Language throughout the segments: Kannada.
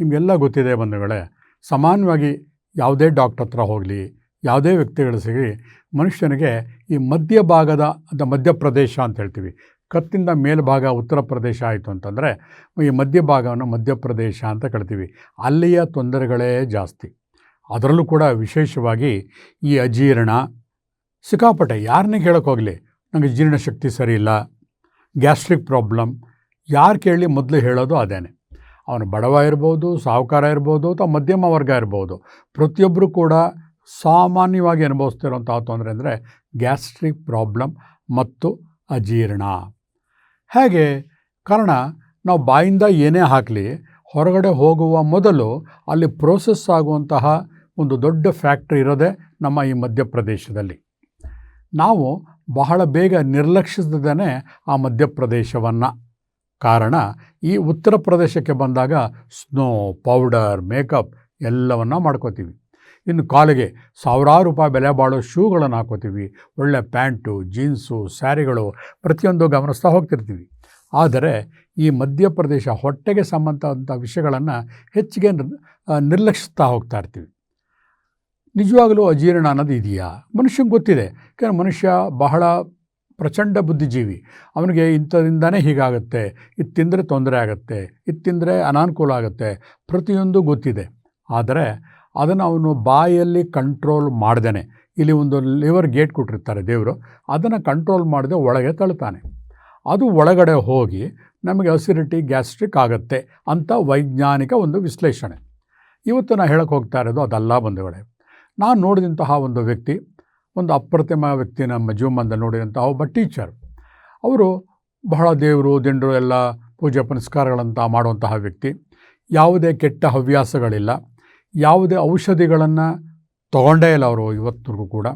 ನಿಮಗೆಲ್ಲ ಗೊತ್ತಿದೆ ಬಂಧುಗಳೇ, ಸಾಮಾನ್ಯವಾಗಿ ಯಾವುದೇ ಡಾಕ್ಟ್ರ್ ಹತ್ರ ಹೋಗಲಿ, ಯಾವುದೇ ವ್ಯಕ್ತಿಗಳು ಸಿಗಲಿ, ಮನುಷ್ಯನಿಗೆ ಈ ಮಧ್ಯಭಾಗದ ಅಂತ ಮಧ್ಯಪ್ರದೇಶ ಅಂತ ಹೇಳ್ತೀವಿ. ಕತ್ತಿಂದ ಮೇಲ್ಭಾಗ ಉತ್ತರ ಪ್ರದೇಶ ಆಯಿತು ಅಂತಂದರೆ, ಈ ಮಧ್ಯಭಾಗವನ್ನು ಮಧ್ಯಪ್ರದೇಶ ಅಂತ ಕರಿತೀವಿ. ಅಲ್ಲಿಯ ತೊಂದರೆಗಳೇ ಜಾಸ್ತಿ. ಅದರಲ್ಲೂ ಕೂಡ ವಿಶೇಷವಾಗಿ ಈ ಅಜೀರ್ಣ, ಸಿಕ್ಕಾಪಟ್ಟೆ ಯಾರನ್ನೇ ಕೇಳೋಕ್ಕೋಗಲಿ ನನಗೆ ಜೀರ್ಣಶಕ್ತಿ ಸರಿ ಇಲ್ಲ, ಗ್ಯಾಸ್ಟ್ರಿಕ್ ಪ್ರಾಬ್ಲಮ್, ಯಾರು ಕೇಳಿ ಮೊದಲು ಹೇಳೋದು ಅದೇನೆ. ಅವನು ಬಡವ ಇರ್ಬೋದು, ಸಾಹುಕಾರ ಇರ್ಬೋದು ಅಥವಾ ಮಧ್ಯಮ ವರ್ಗ ಇರ್ಬೋದು ಪ್ರತಿಯೊಬ್ಬರು ಕೂಡ ಸಾಮಾನ್ಯವಾಗಿ ಅನುಭವಿಸ್ತಿರೋಂಥ ತೊಂದರೆ ಅಂದರೆ ಗ್ಯಾಸ್ಟ್ರಿಕ್ ಪ್ರಾಬ್ಲಮ್ ಮತ್ತು ಅಜೀರ್ಣ. ಹೇಗೆ? ಕಾರಣ, ನಾವು ಬಾಯಿಂದ ಏನೇ ಹಾಕಲಿ, ಹೊರಗಡೆ ಹೋಗುವ ಮೊದಲು ಅಲ್ಲಿ ಪ್ರೋಸೆಸ್ ಆಗುವಂತಹ ಒಂದು ದೊಡ್ಡ ಫ್ಯಾಕ್ಟ್ರಿ ಇರೋದೇ ನಮ್ಮ ಈ ಮಧ್ಯಪ್ರದೇಶದಲ್ಲಿ. ನಾವು ಬಹಳ ಬೇಗ ನಿರ್ಲಕ್ಷಿಸದೇ ಆ ಮಧ್ಯಪ್ರದೇಶವನ್ನು. ಕಾರಣ ಈ ಉತ್ತರ ಪ್ರದೇಶಕ್ಕೆ ಬಂದಾಗ ಸ್ನೋ, ಪೌಡರ್, ಮೇಕಪ್ ಎಲ್ಲವನ್ನ ಮಾಡ್ಕೋತೀವಿ. ಇನ್ನು ಕಾಲಿಗೆ ಸಾವಿರಾರು ರೂಪಾಯಿ ಬೆಲೆ ಬಾಳೋ ಶೂಗಳನ್ನು ಹಾಕೋತೀವಿ. ಒಳ್ಳೆ ಪ್ಯಾಂಟು, ಜೀನ್ಸು, ಸ್ಯಾರಿಗಳು ಪ್ರತಿಯೊಂದು ಗಮನಿಸ್ತಾ ಹೋಗ್ತಿರ್ತೀವಿ. ಆದರೆ ಈ ಮಧ್ಯಪ್ರದೇಶ ಹೊಟ್ಟೆಗೆ ಸಂಬಂಧವಂಥ ವಿಷಯಗಳನ್ನು ಹೆಚ್ಚಿಗೆ ನಿರ್ ನಿರ್ಲಕ್ಷಿಸ್ತಾ ಹೋಗ್ತಾ ಇರ್ತೀವಿ. ನಿಜವಾಗಲೂ ಅಜೀರ್ಣ ಅನ್ನೋದು ಇದೆಯಾ? ಮನುಷ್ಯಂಗೆ ಗೊತ್ತಿದೆ. ಯಾಕಂದರೆ ಮನುಷ್ಯ ಬಹಳ ಪ್ರಚಂಡ ಬುದ್ಧಿಜೀವಿ. ಅವನಿಗೆ ಇಂಥದಿಂದನೇ ಹೀಗಾಗುತ್ತೆ. ಇದು ತಿಂದರೆ ತೊಂದರೆ ಆಗುತ್ತೆ. ಇದು ತಿಂದರೆ ಅನಾನುಕೂಲ ಆಗುತ್ತೆ. ಪ್ರತಿಯೊಂದು ಗೊತ್ತಿದೆ. ಆದರೆ ಅದನ್ನು ಅವನು ಬಾಯಲ್ಲಿ ಕಂಟ್ರೋಲ್ ಮಾಡ್ದೇ ಇಲ್ಲಿ ಒಂದು ಲಿವರ್ ಗೇಟ್ ಕೊಟ್ಟಿರ್ತಾರೆ ದೇವರು. ಅದನ್ನು ಕಂಟ್ರೋಲ್ ಮಾಡದೆ ಒಳಗೆ ತಳ್ತಾನೆ. ಅದು ಒಳಗಡೆ ಹೋಗಿ ನಮಗೆ ಅಸಿಡಿಟಿ ಗ್ಯಾಸ್ಟ್ರಿಕ್ ಆಗುತ್ತೆ ಅಂತ ವೈಜ್ಞಾನಿಕ ಒಂದು ವಿಶ್ಲೇಷಣೆ. ಇವತ್ತು ನಾನು ಹೇಳಕ್ಕೆ ಹೋಗ್ತಾ ಇರೋದು ಅದಲ್ಲ ಬಂಧುಗಳೇ. ನಾನು ನೋಡಿದಂತಹ ಒಂದು ವ್ಯಕ್ತಿ ಒಂದು ಅಪ್ರತಿಮ ವ್ಯಕ್ತಿ ನಮ್ಮ ಜೀವಮಾನದಲ್ಲಿ ನೋಡಿದಂಥ ಒಬ್ಬ ಟೀಚರ್ ಅವರು ಬಹಳ ದೇವರು, ದಿಂಡರು ಎಲ್ಲ ಪೂಜೆ ಪುನಸ್ಕಾರಗಳಂತ ಮಾಡುವಂತಹ ವ್ಯಕ್ತಿ. ಯಾವುದೇ ಕೆಟ್ಟ ಹವ್ಯಾಸಗಳಿಲ್ಲ. ಯಾವುದೇ ಔಷಧಿಗಳನ್ನು ತೊಗೊಂಡೇ ಇಲ್ಲ ಅವರು ಇವತ್ತಿಗೂ ಕೂಡ.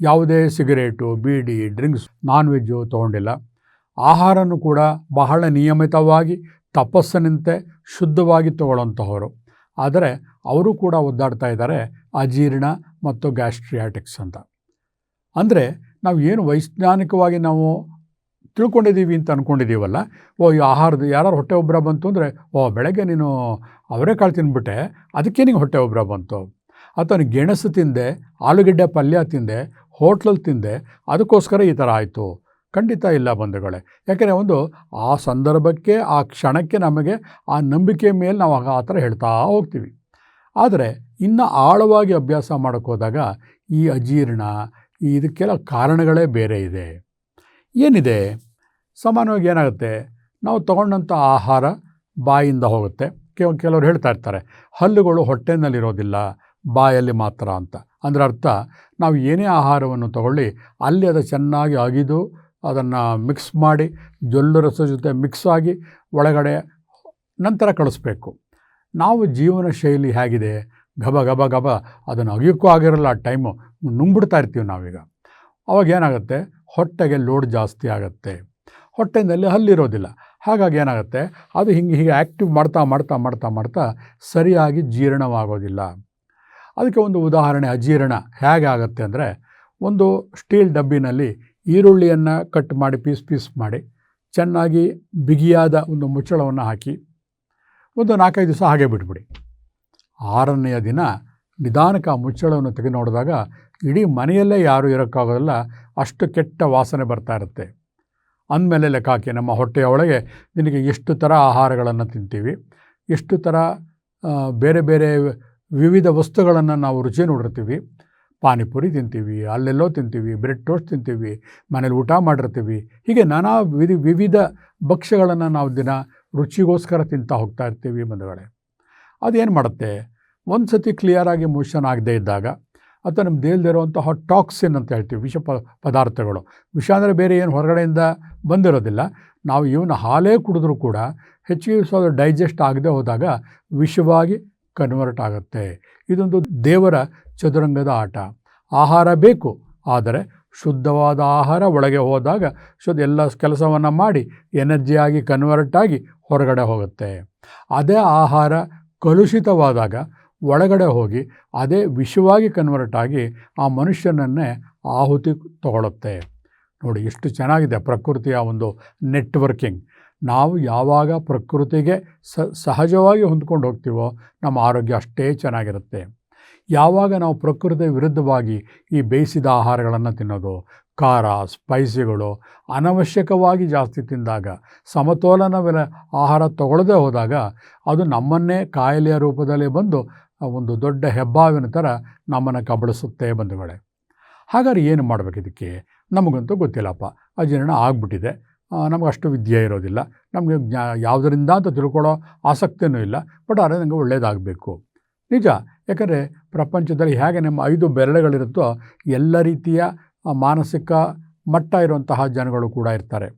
ಯಾವುದೇ cigarette, beedi, drinks non veg ತೊಗೊಂಡಿಲ್ಲ. ಆಹಾರನೂ ಕೂಡ ಬಹಳ ನಿಯಮಿತವಾಗಿ, ತಪಸ್ಸಿನಂತೆ ಶುದ್ಧವಾಗಿ ತಗೊಳ್ಳೋಂತಹವರು ಆದರೆ ಅವರು ಕೂಡ ಒದ್ದಾಡ್ತಾ ಇದ್ದಾರೆ ಅಜೀರ್ಣ ಮತ್ತು ಗ್ಯಾಸ್ಟ್ರಿಯಾಟಿಕ್ಸ್ ಅಂತ. ಅಂದರೆ ನಾವು ಏನು ವೈಜ್ಞಾನಿಕವಾಗಿ ನಾವು ತಿಳ್ಕೊಂಡಿದ್ದೀವಿ ಅಂತ ಅಂದ್ಕೊಂಡಿದ್ದೀವಲ್ಲ ಓ, ಈ ಆಹಾರದ ಯಾರು ಹೊಟ್ಟೆ ಒಬ್ಬರ ಬಂತು ಅಂದರೆ, ಓ, ಬೆಳಗ್ಗೆ ನೀನು ಅವರೆಕಾಳು ತಿಂದ್ಬಿಟ್ಟೆ ಅದಕ್ಕೆ ನಿಂಗೆ ಹೊಟ್ಟೆ ಒಬ್ಬರ ಬಂತು. ಅಥವಾ ಗೆಣಸು ತಿಂದೆ, ಆಲೂಗಡ್ಡೆ ಪಲ್ಯ ತಿಂದೆ ಹೋಟ್ಲಲ್ಲಿ ತಿಂದೆ, ಅದಕ್ಕೋಸ್ಕರ ಈ ಥರ ಆಯಿತು. ಖಂಡಿತ ಇಲ್ಲ ಬಂಧುಗಳೇ. ಯಾಕೆಂದರೆ ಒಂದು, ಆ ಸಂದರ್ಭಕ್ಕೆ, ಆ ಕ್ಷಣಕ್ಕೆ ನಮಗೆ ಆ ನಂಬಿಕೆ ಮೇಲೆ ನಾವು ಆ ಥರ ಹೇಳ್ತಾ ಹೋಗ್ತೀವಿ. ಆದರೆ, ಇನ್ನು ಆಳವಾಗಿ ಅಭ್ಯಾಸ ಮಾಡೋಕ್ಕೋದಾಗ ಈ ಅಜೀರ್ಣ ಇದಕ್ಕೆಲ್ಲ ಕಾರಣಗಳೇ ಬೇರೆ ಇದೆ. ಏನಿದೆ? ಸಾಮಾನ್ಯವಾಗಿ ಏನಾಗುತ್ತೆ? ನಾವು ತಗೊಂಡಂಥ ಆಹಾರ ಬಾಯಿಂದ ಹೋಗುತ್ತೆ. ಕೆಲ ಕೆಲವರು ಹೇಳ್ತಾ ಇರ್ತಾರೆ, ಹಲ್ಲುಗಳು ಹೊಟ್ಟೆನಲ್ಲಿರೋದಿಲ್ಲ, ಬಾಯಲ್ಲಿ ಮಾತ್ರ ಅಂತ. ಅಂದರೆ ಅರ್ಥ, ನಾವು ಏನೇ ಆಹಾರವನ್ನು ತಗೊಳ್ಳಿ, ಅಲ್ಲಿ ಅದು ಚೆನ್ನಾಗಿ ಅಗಿದು, ಅದನ್ನು ಮಿಕ್ಸ್ ಮಾಡಿ, ಜೊಲ್ಲು ರಸ ಜೊತೆ ಮಿಕ್ಸ್ ಆಗಿ ಒಳಗಡೆ ನಂತರ ಕಳಿಸ್ಬೇಕು. ನಾವು ಜೀವನ ಶೈಲಿ ಹೇಗಿದೆ? ಗಬ ಗಬ ಗಬ. ಅದನ್ನು ಅಗಿಯೋಕ್ಕೂ ಆಗಿರಲ್ಲ, ಆ ಟೈಮು ನುಂಗ್ಬಿಡ್ತಾ ಇರ್ತೀವಿ ನಾವೀಗ. ಅವಾಗ ಏನಾಗುತ್ತೆ? ಹೊಟ್ಟೆಗೆ ಲೋಡ್ ಜಾಸ್ತಿ ಆಗುತ್ತೆ. ಹೊಟ್ಟೆಯಲ್ಲಿ ಹಲ್ಲಿರೋದಿಲ್ಲ. ಹಾಗಾಗಿ ಏನಾಗುತ್ತೆ? ಅದು ಹಿಂಗೆ, ಹೀಗೆ ಆ್ಯಕ್ಟಿವ್ ಮಾಡ್ತಾ ಮಾಡ್ತಾ ಮಾಡ್ತಾ ಮಾಡ್ತಾ ಸರಿಯಾಗಿ ಜೀರ್ಣವಾಗೋದಿಲ್ಲ. ಅದಕ್ಕೆ ಒಂದು ಉದಾಹರಣೆ, ಅಜೀರ್ಣ ಹೇಗೆ ಆಗುತ್ತೆ ಅಂದರೆ, ಒಂದು ಸ್ಟೀಲ್ ಡಬ್ಬಿನಲ್ಲಿ ಈರುಳ್ಳಿಯನ್ನು ಕಟ್ ಮಾಡಿ ಪೀಸ್ ಪೀಸ್ ಮಾಡಿ, ಚೆನ್ನಾಗಿ ಬಿಗಿಯಾದ ಒಂದು ಮುಚ್ಚಳವನ್ನು ಹಾಕಿ, ಒಂದು ನಾಲ್ಕೈದು ದಿವಸ ಹಾಗೆ ಬಿಟ್ಬಿಡಿ. ಆರನೆಯ ದಿನ ನಿಧಾನಕ್ಕೆ ಆ ಮುಚ್ಚಳವನ್ನು ತೆಗೆದು ನೋಡಿದಾಗ ಇಡೀ ಮನೆಯಲ್ಲೇ ಯಾರೂ ಇರೋಕ್ಕಾಗೋದಿಲ್ಲ, ಅಷ್ಟು ಕೆಟ್ಟ ವಾಸನೆ ಬರ್ತಾ ಇರುತ್ತೆ. ಅಂದಮೇಲೆ ಲೆಕ್ಕ ಹಾಕಿ, ನಮ್ಮ ಹೊಟ್ಟೆಯ ಒಳಗೆ ನಿನಗೆ ಎಷ್ಟು ಥರ ಆಹಾರಗಳನ್ನು ತಿಂತೀವಿ, ಎಷ್ಟು ಥರ ಬೇರೆ ಬೇರೆ ವಿವಿಧ ವಸ್ತುಗಳನ್ನು ನಾವು ರುಚಿ ನೋಡಿರ್ತೀವಿ. ಪಾನಿಪುರಿ ತಿಂತೀವಿ, ಅಲ್ಲೆಲ್ಲೋ ತಿಂತೀವಿ, ಬ್ರೆಡ್ ಟೋಸ್ಟ್ ತಿಂತೀವಿ, ಮನೇಲಿ ಊಟ ಮಾಡಿರ್ತೀವಿ. ಹೀಗೆ ನಾನಾ ವಿಧಿ, ವಿವಿಧ ಭಕ್ಷ್ಯಗಳನ್ನು ನಾವು ದಿನ ರುಚಿಗೋಸ್ಕರ ತಿಂತಾ ಹೋಗ್ತಾ ಇರ್ತೀವಿ ಬಂಧುಗಳೇ. ಅದೇನು ಮಾಡುತ್ತೆ? ಒಂದು ಸತಿ ಕ್ಲಿಯರಾಗಿ ಮೋಷನ್ ಆಗದೇ ಇದ್ದಾಗ, ಅಥವಾ ನಮ್ಮ ದೇಹದಲ್ಲಿರುವಂತಹ ಟಾಕ್ಸಿನ್ ಅಂತ ಹೇಳ್ತೀವಿ, ವಿಷ ಪ, ಪದಾರ್ಥಗಳು. ವಿಷ ಅಂದರೆ ಬೇರೆ ಏನು ಹೊರಗಡೆಯಿಂದ ಬಂದಿರೋದಿಲ್ಲ. ನಾವು ಇವನ್ನ ಹಾಲೇ ಕುಡಿದ್ರೂ ಕೂಡ ಹೆಚ್ಚಿಗೆ ಸೊ ಡೈಜೆಸ್ಟ್ ಆಗದೆ ಹೋದಾಗ ವಿಷವಾಗಿ ಕನ್ವರ್ಟ್ ಆಗುತ್ತೆ. ಇದೊಂದು ದೇವರ ಚದುರಂಗದ ಆಟ. ಆಹಾರ ಬೇಕು, ಆದರೆ ಶುದ್ಧವಾದ ಆಹಾರ ಒಳಗೆ ಹೋದಾಗ ಶುದ್ಧ ಎಲ್ಲ ಕೆಲಸವನ್ನು ಮಾಡಿ ಎನರ್ಜಿಯಾಗಿ ಕನ್ವರ್ಟ್ ಆಗಿ ಹೊರಗಡೆ ಹೋಗುತ್ತೆ. ಅದೇ ಆಹಾರ ಕಲುಷಿತವಾದಾಗ ಒಳಗಡೆ ಹೋಗಿ ಅದೇ ವಿಷವಾಗಿ ಕನ್ವರ್ಟ್ ಆಗಿ ಆ ಮನುಷ್ಯನನ್ನೇ ಆಹುತಿ ತಗೊಳ್ಳುತ್ತೆ ನೋಡಿ ಎಷ್ಟು ಚೆನ್ನಾಗಿದೆ ಪ್ರಕೃತಿಯ ಒಂದು ನೆಟ್ವರ್ಕಿಂಗ್ ನಾವು ಯಾವಾಗ ಪ್ರಕೃತಿಗೆ ಸಹಜವಾಗಿ ಹೊಂದ್ಕೊಂಡು ಹೋಗ್ತೀವೋ ನಮ್ಮ ಆರೋಗ್ಯ ಅಷ್ಟೇ ಚೆನ್ನಾಗಿರುತ್ತೆ. ಯಾವಾಗ ನಾವು ಪ್ರಕೃತಿ ವಿರುದ್ಧವಾಗಿ ಈ ಬೇಯಿಸಿದ ಆಹಾರಗಳನ್ನು ತಿನ್ನೋದು ಖಾರ, ಸ್ಪೈಸಿಗಳು ಅನವಶ್ಯಕವಾಗಿ ಜಾಸ್ತಿ ತಿಂದಾಗ, ಸಮತೋಲನವಿನ ಆಹಾರ ತಗೊಳ್ಳದೆ ಹೋದಾಗ ಅದು ನಮ್ಮನ್ನೇ ಕಾಯಿಲೆಯ ರೂಪದಲ್ಲಿ ಬಂದು ಒಂದು ದೊಡ್ಡ ಹೆಬ್ಬಾವಿನ ಥರ ನಮ್ಮನ್ನು ಕಬಳಿಸುತ್ತೆ ಬಂಧುಗಳೇ. ಹಾಗಾದ್ರೆ ಏನು ಮಾಡಬೇಕು ಇದಕ್ಕೆ? ನಮಗಂತೂ ಗೊತ್ತಿಲ್ಲಪ್ಪ. ಅಜೀರ್ಣ ಆಗಿಬಿಟ್ಟಿದೆ. ನಮಗೆ ಅಷ್ಟು ವಿದ್ಯೆ ಇರೋದಿಲ್ಲ. ನಮಗೆ ಜ್ಞಾ, ಯಾವುದರಿಂದ ಅಂತ ತಿಳ್ಕೊಳ್ಳೋ ಆಸಕ್ತಿಯೂ ಇಲ್ಲ. ಬಟ್ ಆದರೆ ನನಗೆ ಒಳ್ಳೆಯದಾಗಬೇಕು ನಿಜ. ಯಾಕಂದರೆ ಪ್ರಪಂಚದಲ್ಲಿ ಹೇಗೆ ನಮ್ಮ ಐದು ಬೆರಳುಗಳಿರುತ್ತೋ ಎಲ್ಲ ರೀತಿಯ ಮಾನಸಿಕ ಮಟ್ಟ ಇರುವಂತಹ ಜನಗಳು ಕೂಡ ಇರ್ತಾರೆ.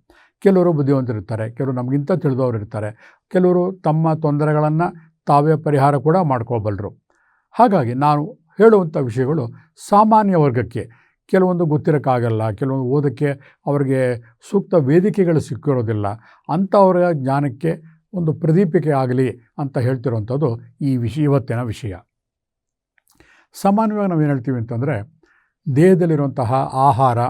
ಕೆಲವರು ಬುದ್ಧಿವಂತರಿರ್ತಾರೆ, ಕೆಲವರು ನಮಗಿಂತ ತಿಳಿದವರು ಇರ್ತಾರೆ ಕೆಲವರು ತಮ್ಮ ತೊಂದರೆಗಳನ್ನು ತಾವೇ ಪರಿಹಾರ ಕೂಡ ಮಾಡ್ಕೋಬಲ್ಲರು ಹಾಗಾಗಿ ನಾನು ಹೇಳುವಂಥ ವಿಷಯಗಳು ಸಾಮಾನ್ಯ ವರ್ಗಕ್ಕೆ, ಕೆಲವೊಂದು ಗೊತ್ತಿರೋಕ್ಕಾಗಲ್ಲ, ಕೆಲವೊಂದು ಓದೋಕ್ಕೆ ಅವರಿಗೆ ಸೂಕ್ತ ವೇದಿಕೆಗಳು ಸಿಕ್ಕಿರೋದಿಲ್ಲ, ಅಂಥವರ ಜ್ಞಾನಕ್ಕೆ ಒಂದು ಪ್ರದೀಪಿಕೆ ಆಗಲಿ ಅಂತ ಹೇಳ್ತಿರೋವಂಥದ್ದು ಈ ವಿಷಯ ಇವತ್ತಿನ ವಿಷಯ. ಸಾಮಾನ್ಯವಾಗಿ ನಾವು ಏನು ಹೇಳ್ತೀವಿ ಅಂತಂದರೆ ದೇಹದಲ್ಲಿರುವಂತಹ ಆಹಾರ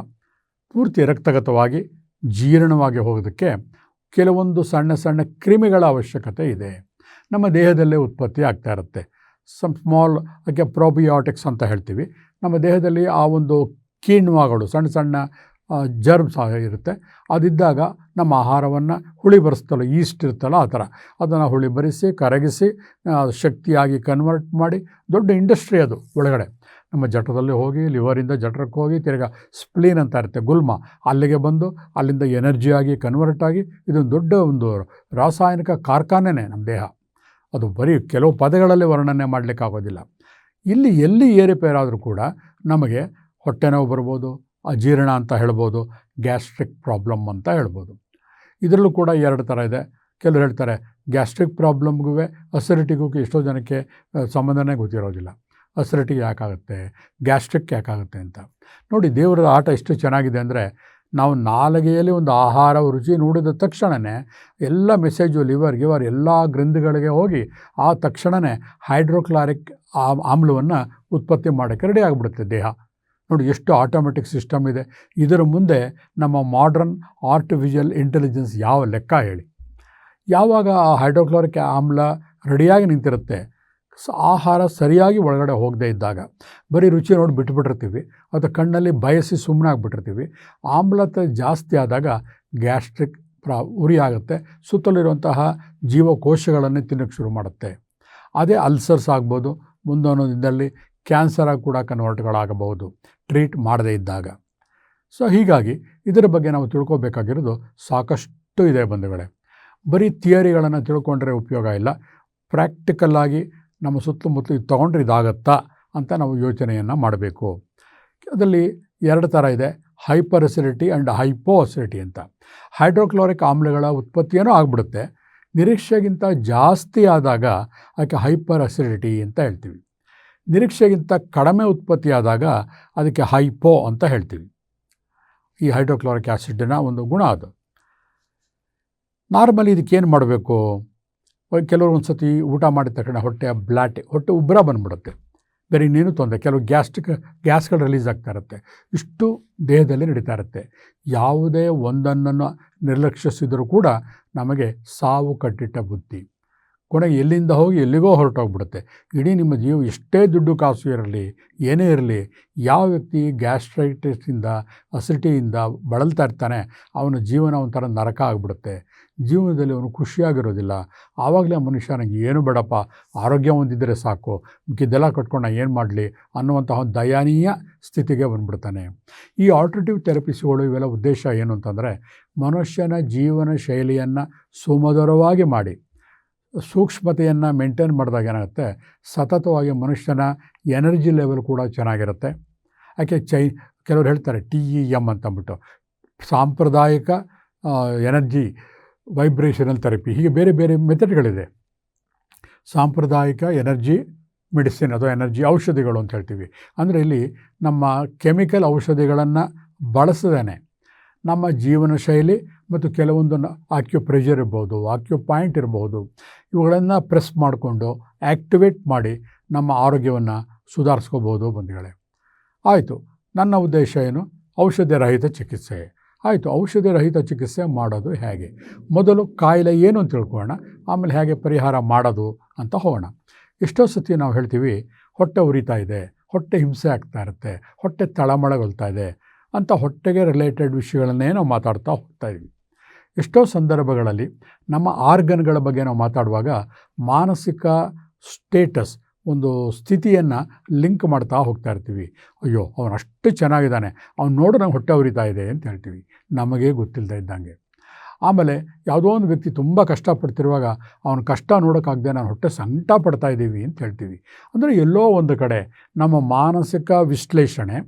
ಪೂರ್ತಿ ರಕ್ತಗತವಾಗಿ ಜೀರ್ಣವಾಗಿ ಹೋಗೋದಕ್ಕೆ ಕೆಲವೊಂದು ಸಣ್ಣ ಸಣ್ಣ ಕ್ರಿಮಿಗಳ ಅವಶ್ಯಕತೆ ಇದೆ. ನಮ್ಮ ದೇಹದಲ್ಲೇ ಉತ್ಪತ್ತಿ ಆಗ್ತಾ ಇರುತ್ತೆ. ಸಮ್ ಸ್ಮಾಲ್ ಅದಕ್ಕೆ ಪ್ರೋಬಿಯಾಟಿಕ್ಸ್ ಅಂತ ಹೇಳ್ತೀವಿ. ನಮ್ಮ ದೇಹದಲ್ಲಿ ಆ ಒಂದು ಕೀಣ್ವಾಗಳು, ಸಣ್ಣ ಸಣ್ಣ ಜರ್ಮ್ಸ್ ಇರುತ್ತೆ. ಅದಿದ್ದಾಗ ನಮ್ಮ ಆಹಾರವನ್ನು ಹುಳಿ ಬರೆಸ್ತಲ್ಲ ಈಸ್ಟ್ ಇರುತ್ತಲ್ಲ ಆ ಥರ, ಅದನ್ನು ಹುಳಿ ಬರೆಸಿ ಕರಗಿಸಿ ಶಕ್ತಿಯಾಗಿ ಕನ್ವರ್ಟ್ ಮಾಡಿ, ದೊಡ್ಡ ಇಂಡಸ್ಟ್ರಿ ಅದು ಒಳಗಡೆ. ನಮ್ಮ ಜಠರದಲ್ಲಿ ಹೋಗಿ ಲಿವರಿಂದ ಜಠರಕ್ಕೆ ಹೋಗಿ, ತಿರ್ಗಾ ಸ್ಪ್ಲೀನ್ ಅಂತ ಇರುತ್ತೆ, ಗುಲ್ಮ. ಅಲ್ಲಿಗೆ ಬಂದು, ಅಲ್ಲಿಂದ ಎನರ್ಜಿಯಾಗಿ ಕನ್ವರ್ಟ್ ಆಗಿ, ಇದೊಂದು ದೊಡ್ಡ ಒಂದು ರಾಸಾಯನಿಕ ಕಾರ್ಖಾನೆನೇ ನಮ್ಮ ದೇಹ. ಅದು ಬರೀ ಕೆಲವು ಪದಗಳಲ್ಲಿ ವರ್ಣನೆ ಮಾಡಲಿಕ್ಕಾಗೋದಿಲ್ಲ. ಇಲ್ಲಿ ಎಲ್ಲಿ ಏರುಪೇರಾದರೂ ಕೂಡ ನಮಗೆ ಹೊಟ್ಟೆ ನೋವು ಬರ್ಬೋದು ಅಜೀರ್ಣ ಅಂತ ಹೇಳ್ಬೋದು, ಗ್ಯಾಸ್ಟ್ರಿಕ್ ಪ್ರಾಬ್ಲಮ್ ಅಂತ ಹೇಳ್ಬೋದು. ಇದರಲ್ಲೂ ಕೂಡ ಎರಡು ಥರ ಇದೆ. ಕೆಲವರು ಹೇಳ್ತಾರೆ, ಗ್ಯಾಸ್ಟ್ರಿಕ್ ಪ್ರಾಬ್ಲಮ್ಗೂ ಅಸಿಡಿಟಿಗೂ ಎಷ್ಟೋ ಜನಕ್ಕೆ ಸಂಬಂಧನೇ ಗೊತ್ತಿರೋದಿಲ್ಲ. ಅಸಿಡಿಟಿ ಯಾಕಾಗುತ್ತೆ, ಗ್ಯಾಸ್ಟ್ರಿಕ್ ಯಾಕಾಗುತ್ತೆ ಅಂತ. ನೋಡಿ ದೇವರ ಆಟ ಎಷ್ಟು ಚೆನ್ನಾಗಿದೆ ಅಂದರೆ, ನಾವು ನಾಲಿಗೆಯಲ್ಲಿ ಒಂದು ಆಹಾರ, ರುಚಿ ನೋಡಿದ ತಕ್ಷಣವೇ ಎಲ್ಲ ಮೆಸೇಜು, ಲಿವರ್, ಗಿವರ್ ಎಲ್ಲ ಗ್ರಂಥಿಗಳಿಗೆ ಹೋಗಿ ಆ ತಕ್ಷಣವೇ ಹೈಡ್ರೋಕ್ಲಾರಿಕ್ ಆಮ್ಲವನ್ನು ಉತ್ಪತ್ತಿ ಮಾಡೋಕ್ಕೆ ರೆಡಿ ಆಗಿಬಿಡುತ್ತೆ ದೇಹ. ನೋಡಿ ಎಷ್ಟು ಆಟೋಮೆಟಿಕ್ ಸಿಸ್ಟಮ್ ಇದೆ. ಇದರ ಮುಂದೆ ನಮ್ಮ ಮಾಡ್ರನ್ ಆರ್ಟಿಫಿಷಿಯಲ್ ಇಂಟೆಲಿಜೆನ್ಸ್ ಯಾವ ಲೆಕ್ಕ ಹೇಳಿ. ಯಾವಾಗ ಆ ಹೈಡ್ರೋಕ್ಲೋರಿಕ್ ಆಮ್ಲ ರೆಡಿಯಾಗಿ ನಿಂತಿರುತ್ತೆ ಆಹಾರ ಸರಿಯಾಗಿ ಒಳಗಡೆ ಹೋಗದೇ ಇದ್ದಾಗ, ಬರೀ ರುಚಿ ನೋಡಿ ಬಿಟ್ಬಿಟ್ಟಿರ್ತೀವಿ ಅಥವಾ ಕಣ್ಣಲ್ಲಿ ಬಯಸಿ ಸುಮ್ಮನೆ ಆಗಿಬಿಟ್ಟಿರ್ತೀವಿ, ಆಮ್ಲತೆ ಜಾಸ್ತಿ ಆದಾಗ ಗ್ಯಾಸ್ಟ್ರಿಕ್ ಪ್ರಾ ಉರಿ ಆಗುತ್ತೆ, ಸುತ್ತಲಿರುವಂತಹ ಜೀವಕೋಶಗಳನ್ನೇ ತಿನ್ನೋಕ್ಕೆ ಶುರು ಮಾಡುತ್ತೆ. ಅದೇ ಅಲ್ಸರ್ಸ್ ಆಗ್ಬೋದು ಮುಂದೊಂದರಲ್ಲಿ ಕ್ಯಾನ್ಸರಾಗಿ ಕೂಡ ಕನ್ವರ್ಟ್ಗಳಾಗಬಹುದು. ಟ್ರೀಟ್ ಮಾಡದೇ ಇದ್ದಾಗ. ಸೊ, ಹೀಗಾಗಿ ಇದರ ಬಗ್ಗೆ ನಾವು ತಿಳ್ಕೊಬೇಕಾಗಿರೋದು ಸಾಕಷ್ಟು ಇದೆ ಬಂಧುಗಳೇ. ಬರೀ ಥಿಯರಿಗಳನ್ನು ತಿಳ್ಕೊಂಡ್ರೆ ಉಪಯೋಗ ಇಲ್ಲ. ಪ್ರಾಕ್ಟಿಕಲ್ಲಾಗಿ ನಮ್ಮ ಸುತ್ತಮುತ್ತಲು ಇದು ತೊಗೊಂಡ್ರೆ ಇದಾಗತ್ತಾ ಅಂತ ನಾವು ಯೋಚನೆಯನ್ನು ಮಾಡಬೇಕು. ಅದರಲ್ಲಿ ಎರಡು ಥರ ಇದೆ. Hyper acidity and hypo acidity ಅಂತ. ಹೈಡ್ರೋಕ್ಲೋರಿಕ್ ಆಮ್ಲಗಳ ಉತ್ಪತ್ತಿಯನ್ನು ಆಗಿಬಿಡುತ್ತೆ. ನಿರೀಕ್ಷೆಗಿಂತ ಜಾಸ್ತಿ ಆದಾಗ ಅದಕ್ಕೆ ಹೈಪರ್ ಅಸಿಡಿಟಿ ಅಂತ ಹೇಳ್ತೀವಿ. ನಿರೀಕ್ಷೆಗಿಂತ ಕಡಿಮೆ ಉತ್ಪತ್ತಿಯಾದಾಗ ಅದಕ್ಕೆ ಹೈಪೋ ಅಂತ ಹೇಳ್ತೀವಿ. ಈ ಹೈಡ್ರೋಕ್ಲೋರಿಕ್ ಆ್ಯಸಿಡ್ನ ಒಂದು ಗುಣ ಅದು. ನಾರ್ಮಲಿ ಇದಕ್ಕೇನು ಮಾಡಬೇಕು? ಕೆಲವರು ಒಂದು ಸತಿ ಊಟ ಮಾಡಿದ ತಕ್ಷಣ ಹೊಟ್ಟೆ ಬ್ಲಾಟಿ, ಹೊಟ್ಟೆ ಉಬ್ಬರ ಬಂದ್ಬಿಡುತ್ತೆ. ಬೇರೆ ಇನ್ನೇನು ತೊಂದರೆ, ಕೆಲವು ಗ್ಯಾಸ್ಟ್ರಿಕ್, ಗ್ಯಾಸ್ಗಳು ರಿಲೀಸ್ ಆಗ್ತಾ ಇರುತ್ತೆ. ಇಷ್ಟು ದೇಹದಲ್ಲಿ ನಡೀತಾ ಇರುತ್ತೆ. ಯಾವುದೇ ಒಂದನ್ನು ನಿರ್ಲಕ್ಷಿಸಿದರೂ ಕೂಡ ನಮಗೆ ಸಾವು ಕಟ್ಟಿಟ್ಟ ಬುದ್ಧಿ. ಕೊನೆಗೆ ಎಲ್ಲಿಂದ ಹೋಗಿ ಎಲ್ಲಿಗೋ ಹೊರಟೋಗ್ಬಿಡುತ್ತೆ. ಇಡೀ ನಿಮ್ಮ ಜೀವ ಎಷ್ಟೇ ದುಡ್ಡು ಕಾಸು ಇರಲಿ, ಏನೇ ಇರಲಿ, ಯಾವ ವ್ಯಕ್ತಿ ಗ್ಯಾಸ್ಟ್ರೈಟಿಸಿಂದ ಅಸಿಟಿಯಿಂದ ಬಳಲ್ತಾ ಇರ್ತಾನೆ, ಅವನ ಜೀವನ ಒಂಥರ ನರಕ ಆಗಿಬಿಡುತ್ತೆ. ಜೀವನದಲ್ಲಿ ಅವನು ಖುಷಿಯಾಗಿರೋದಿಲ್ಲ. ಆವಾಗಲೇ ಮನುಷ್ಯ ನನಗೆ, ಏನು ಬೇಡಪ್ಪ, ಆರೋಗ್ಯ ಹೊಂದಿದ್ದರೆ ಸಾಕು ಮಿಕ್ಕಿದ್ದೆಲ್ಲ ಕಟ್ಕೊಂಡು ನಾನು ಏನು ಮಾಡಲಿ? ಅನ್ನುವಂತಹ ದಯನೀಯ ಸ್ಥಿತಿಗೆ ಬಂದ್ಬಿಡ್ತಾನೆ. ಈ ಆಲ್ಟರ್ನೇಟಿವ್ ಥೆರಪಿಸ್ಗಳು ಇವೆಲ್ಲ ಉದ್ದೇಶ ಏನು ಅಂತಂದರೆ, ಮನುಷ್ಯನ ಜೀವನ ಶೈಲಿಯನ್ನು ಸುಮಧುರವಾಗಿ ಮಾಡಿ. ಸೂಕ್ಷ್ಮತೆಯನ್ನು ಮೇಂಟೈನ್ ಮಾಡಿದಾಗ ಏನಾಗುತ್ತೆ? ಸತತವಾಗಿ ಮನುಷ್ಯನ ಎನರ್ಜಿ ಲೆವೆಲ್ ಕೂಡ ಚೆನ್ನಾಗಿರುತ್ತೆ. ಯಾಕೆ ಚೈ, ಕೆಲವರು ಹೇಳ್ತಾರೆ ಟಿ ಇ ಎಂ ಅಂತಂದ್ಬಿಟ್ಟು. ಸಾಂಪ್ರದಾಯಿಕ ಎನರ್ಜಿ ವೈಬ್ರೇಷನಲ್ ಥೆರಪಿ ಹೀಗೆ ಬೇರೆ ಬೇರೆ ಮೆಥಡ್ಗಳಿದೆ ಸಾಂಪ್ರದಾಯಿಕ ಎನರ್ಜಿ ಮೆಡಿಸಿನ್ ಅಥವಾ ಎನರ್ಜಿ ಔಷಧಿಗಳು ಅಂತ ಹೇಳ್ತೀವಿ. ಅಂದರೆ ಇಲ್ಲಿ ನಮ್ಮ ಕೆಮಿಕಲ್ ಔಷಧಿಗಳನ್ನು ಬಳಸದೇನೆ. ನಮ್ಮ ಜೀವನ ಶೈಲಿ ಮತ್ತು ಕೆಲವೊಂದು ಆಕ್ಯು ಪ್ರೆಷರ್ ಇರ್ಬೋದು ಆಕ್ಯು ಪಾಯಿಂಟ್ ಇರ್ಬೋದು, ಇವುಗಳನ್ನು ಪ್ರೆಸ್ ಮಾಡಿಕೊಂಡು ಆ್ಯಕ್ಟಿವೇಟ್ ಮಾಡಿ ನಮ್ಮ ಆರೋಗ್ಯವನ್ನು ಸುಧಾರಿಸ್ಕೋಬೋದು ಬಂಧುಗಳೇ. ಆಯಿತು, ನನ್ನ ಉದ್ದೇಶ ಏನು? ಔಷಧ ರಹಿತ ಚಿಕಿತ್ಸೆ. ಆಯಿತು ಔಷಧಿ ರಹಿತ ಚಿಕಿತ್ಸೆ ಮಾಡೋದು ಹೇಗೆ? ಮೊದಲು ಕಾಯಿಲೆ ಏನು ಅಂತ ತಿಳ್ಕೊಳ್ಳೋಣ, ಆಮೇಲೆ ಹೇಗೆ ಪರಿಹಾರ ಮಾಡೋದು ಅಂತ ಹೋಗೋಣ. ಎಷ್ಟೋ ಸತಿ ನಾವು ಹೇಳ್ತೀವಿ, ಹೊಟ್ಟೆ ಉರಿತಾ ಇದೆ, ಹೊಟ್ಟೆ ಹಿಂಸೆ ಆಗ್ತಾ ಇರುತ್ತೆ, ಹೊಟ್ಟೆ ತಳಮಳಗೊಳ್ತಾ ಇದೆ ಅಂತ ಹೊಟ್ಟೆಗೆ ರಿಲೇಟೆಡ್ ವಿಷಯಗಳನ್ನೇ ನಾವು ಮಾತಾಡ್ತಾ ಹೋಗ್ತಾ ಇದ್ವಿ. ಎಷ್ಟೋ ಸಂದರ್ಭಗಳಲ್ಲಿ ನಮ್ಮ ಆರ್ಗನ್ಗಳ ಬಗ್ಗೆ ನಾವು ಮಾತಾಡುವಾಗ ಮಾನಸಿಕ ಸ್ಟೇಟಸ್, ಒಂದು ಸ್ಥಿತಿಯನ್ನು ಲಿಂಕ್ ಮಾಡ್ತಾ ಹೋಗ್ತಾ ಇರ್ತೀವಿ. ಅಯ್ಯೋ, ಅವನು ಅಷ್ಟು ಚೆನ್ನಾಗಿದ್ದಾನೆ, ಅವ್ನು ನೋಡು ನಂಗೆ ಹೊಟ್ಟೆ ಉರಿತಾ ಇದೆ ಅಂತ ಹೇಳ್ತೀವಿ. ನಮಗೇ ಗೊತ್ತಿಲ್ಲದೆ ಇದ್ದಂಗೆ. ಆಮೇಲೆ ಯಾವುದೋ ಒಂದು ವ್ಯಕ್ತಿ ತುಂಬ ಕಷ್ಟಪಡ್ತಿರುವಾಗ ಅವನ ಕಷ್ಟ ನೋಡೋಕ್ಕಾಗದೆ ನಾನು ಹೊಟ್ಟೆ ಸಂಕಟ ಪಡ್ತಾ ಇದ್ದೀವಿ ಅಂತ ಹೇಳ್ತೀವಿ. ಅಂದರೆ ಎಲ್ಲೋ ಒಂದು ಕಡೆ ನಮ್ಮ ಮಾನಸಿಕ ವಿಶ್ಲೇಷಣೆ,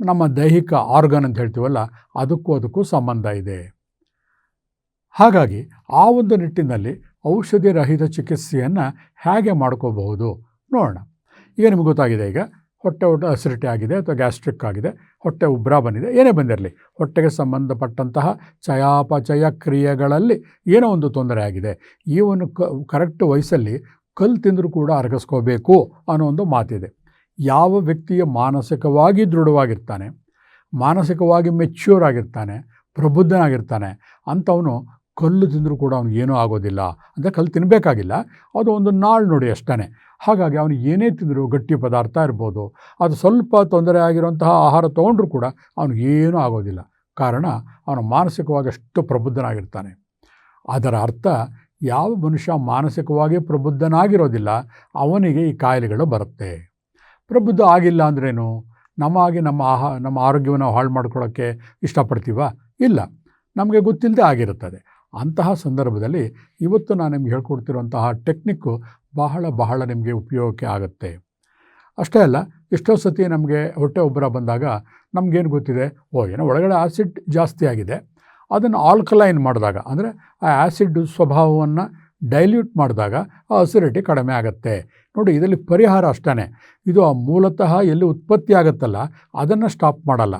ನಮ್ಮ ದೈಹಿಕ ಆರ್ಗನ್ ಅಂತ ಹೇಳ್ತೀವಲ್ಲ, ಅದಕ್ಕೂ ಅದಕ್ಕೂ ಸಂಬಂಧ ಇದೆ. ಹಾಗಾಗಿ ಆ ಒಂದು ನಿಟ್ಟಿನಲ್ಲಿ ಔಷಧಿ ರಹಿತ ಚಿಕಿತ್ಸೆಯನ್ನು ಹೇಗೆ ಮಾಡ್ಕೋಬಹುದು ನೋಡೋಣ. ಈಗ ನಿಮ್ಗೆ ಗೊತ್ತಾಗಿದೆ ಈಗ ಹೊಟ್ಟೆ ಊಟ ಅಸಿಡಿಟಿ ಆಗಿದೆ ಅಥವಾ ಗ್ಯಾಸ್ಟ್ರಿಕ್ ಆಗಿದೆ, ಹೊಟ್ಟೆ ಉಬ್ರ ಬಂದಿದೆ, ಏನೇ ಬಂದಿರಲಿ. ಹೊಟ್ಟೆಗೆ ಸಂಬಂಧಪಟ್ಟಂತಹ ಚಯಾಪಚಯ ಕ್ರಿಯೆಗಳಲ್ಲಿ ಏನೋ ಒಂದು ತೊಂದರೆ ಆಗಿದೆ. ಈ ಒಂದು ಕ ಕರೆಕ್ಟ್ ವಯಸ್ಸಲ್ಲಿ ಕಲ್ಲು ತಿಂದರೂ ಕೂಡ ಅರಗಿಸ್ಕೋಬೇಕು ಅನ್ನೋ ಒಂದು ಮಾತಿದೆ. ಯಾವ ವ್ಯಕ್ತಿಯ ಮಾನಸಿಕವಾಗಿ ದೃಢವಾಗಿರ್ತಾನೆ, ಮಾನಸಿಕವಾಗಿ ಮೆಚ್ಯೂರ್ ಆಗಿರ್ತಾನೆ, ಪ್ರಬುದ್ಧನಾಗಿರ್ತಾನೆ, ಅಂಥವನು ಕಲ್ಲು ತಿಂದರೂ ಕೂಡ ಅವ್ನಿಗೆ ಏನೂ ಆಗೋದಿಲ್ಲ ಅಂದರೆ ಕಲ್ಲು ತಿನ್ನಬೇಕಾಗಿಲ್ಲ ಅದು ಒಂದು ನಾಳು ನೋಡಿ ಅಷ್ಟೇ ಹಾಗಾಗಿ ಅವನು ಏನೇ ತಿಂದರೂ ಗಟ್ಟಿ ಪದಾರ್ಥ ಇರ್ಬೋದು. ಅದು ಸ್ವಲ್ಪ ತೊಂದರೆ ಆಗಿರುವಂತಹ ಆಹಾರ ತೊಗೊಂಡ್ರೂ ಕೂಡ ಅವನಿಗೇನೂ ಆಗೋದಿಲ್ಲ. ಕಾರಣ ಅವನು ಮಾನಸಿಕವಾಗಿ ಅಷ್ಟು ಪ್ರಬುದ್ಧನಾಗಿರ್ತಾನೆ. ಅದರ ಅರ್ಥ ಯಾವ ಮನುಷ್ಯ ಮಾನಸಿಕವಾಗಿ ಪ್ರಬುದ್ಧನಾಗಿರೋದಿಲ್ಲ ಅವನಿಗೆ ಈ ಕಾಯಿಲೆಗಳು ಬರುತ್ತೆ. ಪ್ರಬುದ್ಧ ಆಗಿಲ್ಲ ಅಂದ್ರೇನು? ನಮಗೆ ನಮ್ಮ ಆಹಾ ನಮ್ಮ ಆರೋಗ್ಯವನ್ನು ಹಾಳು ಮಾಡ್ಕೊಳ್ಳೋಕ್ಕೆ ಇಷ್ಟಪಡ್ತೀವ? ಇಲ್ಲ. ನಮಗೆ ಗೊತ್ತಿಲ್ಲದೆ ಆಗಿರುತ್ತದೆ. ಅಂತಹ ಸಂದರ್ಭದಲ್ಲಿ ಇವತ್ತು ನಾನು ನಿಮ್ಗೆ ಹೇಳ್ಕೊಡ್ತಿರುವಂತಹ ಟೆಕ್ನಿಕ್ಕು ಬಹಳ ಬಹಳ ನಿಮಗೆ ಉಪಯೋಗಕ್ಕೆ ಆಗುತ್ತೆ. ಅಷ್ಟೇ ಅಲ್ಲ, ಎಷ್ಟೋ ಸತಿ ನಮಗೆ ಹೊಟ್ಟೆ ಉಬ್ಬರ ಬಂದಾಗ ನಮಗೇನು ಗೊತ್ತಿದೆ, ಓ, ಏನೋ ಒಳಗಡೆ ಆ್ಯಸಿಡ್ ಜಾಸ್ತಿ ಆಗಿದೆ. ಅದನ್ನು ಆಲ್ಕಲೈನ್ ಮಾಡಿದಾಗ, ಅಂದರೆ ಆ ಆ್ಯಸಿಡ್ ಸ್ವಭಾವವನ್ನು ಡೈಲ್ಯೂಟ್ ಮಾಡಿದಾಗ ಆ ಅಸಿಡಿಟಿ ಕಡಿಮೆ ಆಗುತ್ತೆ. ನೋಡಿ, ಇದರಲ್ಲಿ ಪರಿಹಾರ ಅಷ್ಟೇ ಇದು ಆ ಮೂಲತಃ ಎಲ್ಲಿ ಉತ್ಪತ್ತಿ ಆಗುತ್ತಲ್ಲ, ಅದನ್ನು ಸ್ಟಾಪ್ ಮಾಡಲ್ಲ.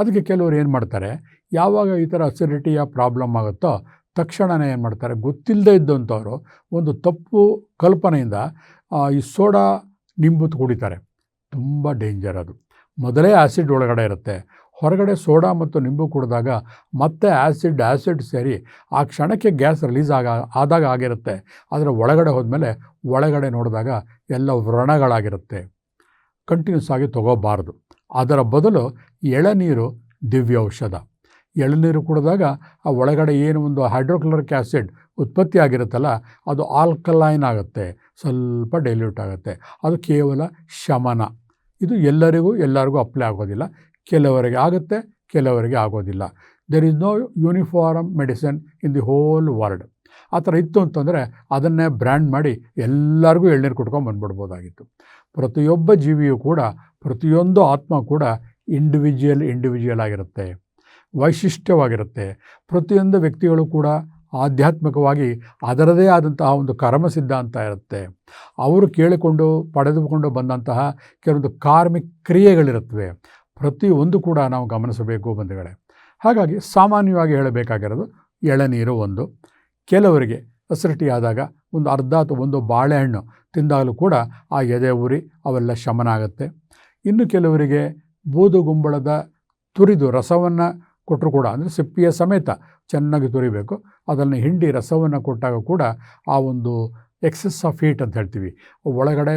ಅದಕ್ಕೆ ಕೆಲವರು ಏನು ಮಾಡ್ತಾರೆ, ಯಾವಾಗ ಈ ಥರ ಅಸಿಡಿಟಿಯ ಪ್ರಾಬ್ಲಮ್ ಆಗುತ್ತೋ ತಕ್ಷಣವೇ ಏನು ಮಾಡ್ತಾರೆ? ಗೊತ್ತಿಲ್ಲದೆ ಇದ್ದಂಥವರು ಒಂದು ತಪ್ಪು ಕಲ್ಪನೆಯಿಂದ ಈ ಸೋಡಾ ನಿಂಬು ಕುಡಿತಾರೆ. ತುಂಬ ಡೇಂಜರ್ ಅದು. ಮೊದಲೇ ಆ್ಯಸಿಡ್ ಒಳಗಡೆ ಇರುತ್ತೆ. ಹೊರಗಡೆ ಸೋಡಾ ಮತ್ತು ನಿಂಬು ಕುಡಿದಾಗ ಮತ್ತೆ ಆ್ಯಸಿಡ್ ಆ್ಯಸಿಡ್ ಸೇರಿ ಆ ಕ್ಷಣಕ್ಕೆ ಗ್ಯಾಸ್ ರಿಲೀಸ್ ಆಗ, ಆದಾಗ ಆಗಿರುತ್ತೆ. ಅದರ ಒಳಗಡೆ ಹೋದ್ಮೇಲೆ ಒಳಗಡೆ ನೋಡಿದಾಗ ಎಲ್ಲ ವ್ರಣಗಳಾಗಿರುತ್ತೆ. ಕಂಟಿನ್ಯೂಸ್ ಆಗಿ ತೊಗೋಬಾರ್ದು. ಅದರ ಬದಲು ಎಳನೀರು ದಿವ್ಯ ಔಷಧ. ಎಳನೀರು ಕುಡಿದಾಗ ಆ ಒಳಗಡೆ ಏನು ಒಂದು ಹೈಡ್ರೋಕ್ಲೋರಿಕ್ ಆ್ಯಸಿಡ್ ಉತ್ಪತ್ತಿ ಆಗಿರುತ್ತಲ್ಲ, ಅದು ಆಲ್ಕಲೈನ್ ಆಗುತ್ತೆ, ಸ್ವಲ್ಪ ಡೈಲ್ಯೂಟ್ ಆಗುತ್ತೆ. ಅದು ಕೇವಲ ಶಮನ. ಇದು ಎಲ್ಲರಿಗೂ ಎಲ್ಲರಿಗೂ ಅಪ್ಲೈ ಆಗೋದಿಲ್ಲ. ಕೆಲವರಿಗೆ ಆಗುತ್ತೆ, ಕೆಲವರಿಗೆ ಆಗೋದಿಲ್ಲ. There is no uniform medicine in the whole world ಆ ಥರ ಇತ್ತು ಅಂತಂದರೆ ಅದನ್ನೇ ಬ್ರ್ಯಾಂಡ್ ಮಾಡಿ ಎಲ್ಲರಿಗೂ ಎಳ್ನೀರು ಕುಟ್ಕೊಂಡು ಬಂದ್ಬಿಡ್ಬೋದಾಗಿತ್ತು. ಪ್ರತಿಯೊಬ್ಬ ಜೀವಿಯೂ ಕೂಡ, ಪ್ರತಿಯೊಂದು ಆತ್ಮ ಕೂಡ ಇಂಡಿವಿಜುವಲ್ ಇಂಡಿವಿಜುವಲ್ ಆಗಿರುತ್ತೆ. ವೈಶಿಷ್ಟ್ಯವಾಗಿರುತ್ತೆ. ಪ್ರತಿಯೊಂದು ವ್ಯಕ್ತಿಗಳು ಕೂಡ ಆಧ್ಯಾತ್ಮಿಕವಾಗಿ ಅದರದೇ ಆದಂತಹ ಒಂದು ಕರ್ಮ ಸಿದ್ಧಾಂತ ಇರುತ್ತೆ. ಅವರು ಕೇಳಿಕೊಂಡು ಪಡೆದುಕೊಂಡು ಬಂದಂತಹ ಕೆಲವೊಂದು ಕಾರ್ಮಿಕ ಕ್ರಿಯೆಗಳಿರುತ್ತವೆ. ಪ್ರತಿಯೊಂದು ಕೂಡ ನಾವು ಗಮನಿಸಬೇಕು ಬಂಧುಗಳೇ. ಹಾಗಾಗಿ ಸಾಮಾನ್ಯವಾಗಿ ಹೇಳಬೇಕಾಗಿರೋದು ಎಳನೀರು ಒಂದು. ಕೆಲವರಿಗೆ ಅಸಿಡಿಟಿ ಆದಾಗ ಒಂದು ಅರ್ಧ ಅಥವಾ ಒಂದು ಬಾಳೆಹಣ್ಣು ತಿಂದಾಗಲೂ ಕೂಡ ಆ ಎದೆ ಉರಿ ಅವೆಲ್ಲ ಶಮನ ಆಗುತ್ತೆ. ಇನ್ನು ಕೆಲವರಿಗೆ ಬೂದುಗುಂಬಳದ ತುರಿದು ರಸವನ್ನು ಕೊಟ್ಟರು ಕೂಡ, ಅಂದರೆ ಸಿಪ್ಪಿಯ ಸಮೇತ ಚೆನ್ನಾಗಿ ತುರಿಬೇಕು. ಅದನ್ನು ಹಿಂಡಿ ರಸವನ್ನು ಕೊಟ್ಟಾಗ ಕೂಡ ಆ ಒಂದು ಎಕ್ಸೆಸ್ ಆಫ್ ಹೀಟ್ ಅಂತ ಹೇಳ್ತೀವಿ. ಒಳಗಡೆ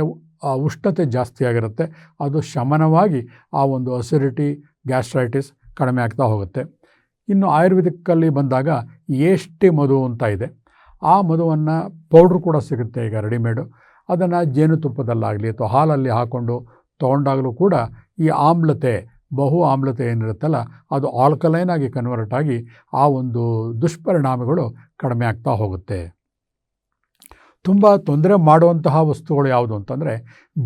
ಉಷ್ಣತೆ ಜಾಸ್ತಿ ಆಗಿರುತ್ತೆ. ಅದು ಶಮನವಾಗಿ ಆ ಒಂದು ಅಸಿಡಿಟಿ, ಗ್ಯಾಸ್ಟ್ರೈಟಿಸ್ ಕಡಿಮೆ ಆಗ್ತಾ ಹೋಗುತ್ತೆ. ಇನ್ನು ಆಯುರ್ವೇದಿಕ್ಕಲ್ಲಿ ಬಂದಾಗ ಏಷ್ಟಿ ಮಧು ಅಂತ ಇದೆ. ಆ ಮಧುವನ್ನು ಪೌಡ್ರ್ ಕೂಡ ಸಿಗುತ್ತೆ ಈಗ ರೆಡಿಮೇಡು. ಅದನ್ನು ಜೇನುತುಪ್ಪದಲ್ಲಾಗಲಿ ಅಥವಾ ಹಾಲಲ್ಲಿ ಹಾಕ್ಕೊಂಡು ತೊಗೊಂಡಾಗಲೂ ಕೂಡ ಈ ಆಮ್ಲತೆ ಬಹು ಆಮ್ಲತೆ ಏನಿರುತ್ತಲ್ಲ, ಅದು ಆಲ್ಕಲೈನ್ ಆಗಿ ಕನ್ವರ್ಟ್ ಆಗಿ ಆ ಒಂದು ದುಷ್ಪರಿಣಾಮಗಳು ಕಡಿಮೆ ಆಗ್ತಾ ಹೋಗುತ್ತೆ. ತುಂಬ ತೊಂದರೆ ಮಾಡುವಂತಹ ವಸ್ತುಗಳು ಯಾವುದು ಅಂತಂದರೆ,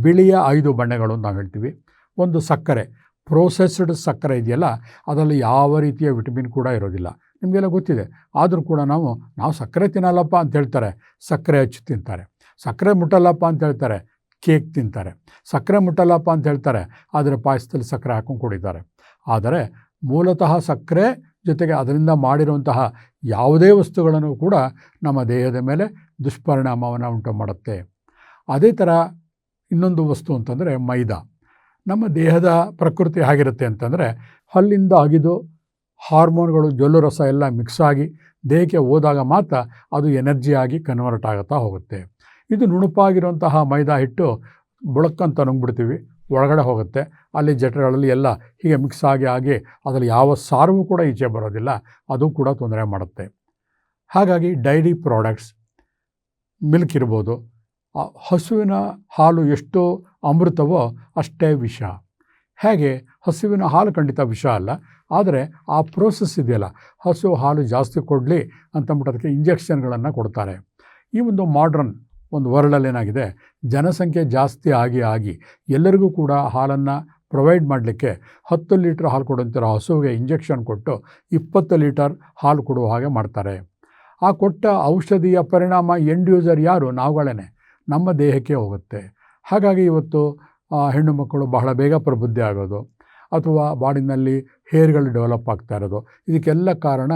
ಬಿಳಿಯ ಐದು ಬಣ್ಣಗಳು ನಾವು ಹೇಳ್ತೀವಿ. ಒಂದು ಸಕ್ಕರೆ ಪ್ರೋಸೆಸ್ಡ್ ಸಕ್ಕರೆ ಇದೆಯಲ್ಲ, ಅದರಲ್ಲಿ ಯಾವ ರೀತಿಯ ವಿಟಮಿನ್ ಕೂಡ ಇರೋದಿಲ್ಲ. ನಿಮಗೆಲ್ಲ ಗೊತ್ತಿದೆ. ಆದರೂ ಕೂಡ ನಾವು ನಾವು ಸಕ್ಕರೆ ತಿನ್ನಲ್ಲಪ್ಪ ಅಂತ ಹೇಳ್ತಾರೆ. ಸಕ್ಕರೆ ಹಚ್ಚಿ ತಿಂತಾರೆ. ಸಕ್ಕರೆ ಮುಟ್ಟಲ್ಲಪ್ಪ ಅಂತ ಹೇಳ್ತಾರೆ. ಕೇಕ್ ತಿಂತಾರೆ. ಸಕ್ಕರೆ ಮುಟ್ಟಲ್ಲಪ್ಪ ಅಂತ ಹೇಳ್ತಾರೆ, ಆದರೆ ಪಾಯಸದಲ್ಲಿ ಸಕ್ಕರೆ ಹಾಕೊಂಡು ಕುಡಿತಾರೆ. ಆದರೆ ಮೂಲತಃ ಸಕ್ಕರೆ ಜೊತೆಗೆ ಅದರಿಂದ ಮಾಡಿರುವಂತಹ ಯಾವುದೇ ವಸ್ತುಗಳನ್ನು ಕೂಡ ನಮ್ಮ ದೇಹದ ಮೇಲೆ ದುಷ್ಪರಿಣಾಮವನ್ನು ಉಂಟು ಮಾಡುತ್ತೆ. ಅದೇ ಥರ ಇನ್ನೊಂದು ವಸ್ತು ಅಂತಂದರೆ ಮೈದಾ. ನಮ್ಮ ದೇಹದ ಪ್ರಕೃತಿ ಹೇಗಿರುತ್ತೆ ಅಂತಂದರೆ ಹಲ್ಲಿಂದ ಅಗಿದು ಹಾರ್ಮೋನ್ಗಳು, ಜೊಲ್ಲು ರಸ ಎಲ್ಲ ಮಿಕ್ಸ್ ಆಗಿ ದೇಹಕ್ಕೆ ಹೋದಾಗ ಮಾತ್ರ ಅದು ಎನರ್ಜಿಯಾಗಿ ಕನ್ವರ್ಟ್ ಆಗುತ್ತಾ ಹೋಗುತ್ತೆ. ಇದು ನುಣುಪಾಗಿರುವಂತಹ ಮೈದಾ ಹಿಟ್ಟು ಬುಳಕ್ಕಂತ ನುಂಗ್ಬಿಡ್ತೀವಿ. ಒಳಗಡೆ ಹೋಗುತ್ತೆ. ಅಲ್ಲಿ ಜಟರಗಳಲ್ಲಿ ಎಲ್ಲ ಹೀಗೆ ಮಿಕ್ಸ್ ಆಗಿ ಆಗಿ ಅದರಲ್ಲಿ ಯಾವ ಸಾರವೂ ಕೂಡ ಈಚೆ ಬರೋದಿಲ್ಲ. ಅದು ಕೂಡ ತೊಂದರೆ ಮಾಡುತ್ತೆ. ಹಾಗಾಗಿ ಡೈರಿ ಪ್ರಾಡಕ್ಟ್ಸ್ ಮಿಲ್ಕ್ ಇರ್ಬೋದು. ಹಸುವಿನ ಹಾಲು ಎಷ್ಟು ಅಮೃತವೋ ಅಷ್ಟೇ ವಿಷ. ಹೇಗೆ? ಹಸುವಿನ ಹಾಲು ಖಂಡಿತ ವಿಷ ಅಲ್ಲ. ಆದರೆ ಆ ಪ್ರೋಸೆಸ್ ಇದೆಯಲ್ಲ. ಹಸು ಹಾಲು ಜಾಸ್ತಿ ಕೊಡಲಿ ಅಂತಂದ್ಬಿಟ್ಟು ಅದಕ್ಕೆ ಇಂಜೆಕ್ಷನ್ಗಳನ್ನು ಕೊಡ್ತಾರೆ. ಈ ಒಂದು ಮಾಡ್ರನ್ ಒಂದು ವರ್ಲ್ಡಲ್ಲಿ ಏನಾಗಿದೆ, ಜನಸಂಖ್ಯೆ ಜಾಸ್ತಿ ಆಗಿ ಆಗಿ ಎಲ್ಲರಿಗೂ ಕೂಡ ಹಾಲನ್ನು ಪ್ರೊವೈಡ್ ಮಾಡಲಿಕ್ಕೆ ಹತ್ತು ಲೀಟ್ರ್ ಹಾಲು ಕೊಡುವಂತಿರೋ ಹಸುವಿಗೆ ಇಂಜೆಕ್ಷನ್ ಕೊಟ್ಟು ಇಪ್ಪತ್ತು ಲೀಟರ್ ಹಾಲು ಕೊಡುವ ಹಾಗೆ ಮಾಡ್ತಾರೆ. ಆ ಕೊಟ್ಟ ಔಷಧಿಯ ಪರಿಣಾಮ ಎಂಡ್ ಯೂಸರ್ ಯಾರು? ನಾವುಗಳೇ ನಮ್ಮ ದೇಹಕ್ಕೆ ಹೋಗುತ್ತೆ. ಹಾಗಾಗಿ ಇವತ್ತು ಹೆಣ್ಣು ಮಕ್ಕಳು ಬಹಳ ಬೇಗ ಪ್ರಬುದ್ಧಿ ಆಗೋದು ಅಥವಾ ಬಾಡಿನಲ್ಲಿ ಹೇರ್ಗಳು ಡೆವಲಪ್ ಆಗ್ತಾ ಇರೋದು. ಇದಕ್ಕೆಲ್ಲ ಕಾರಣ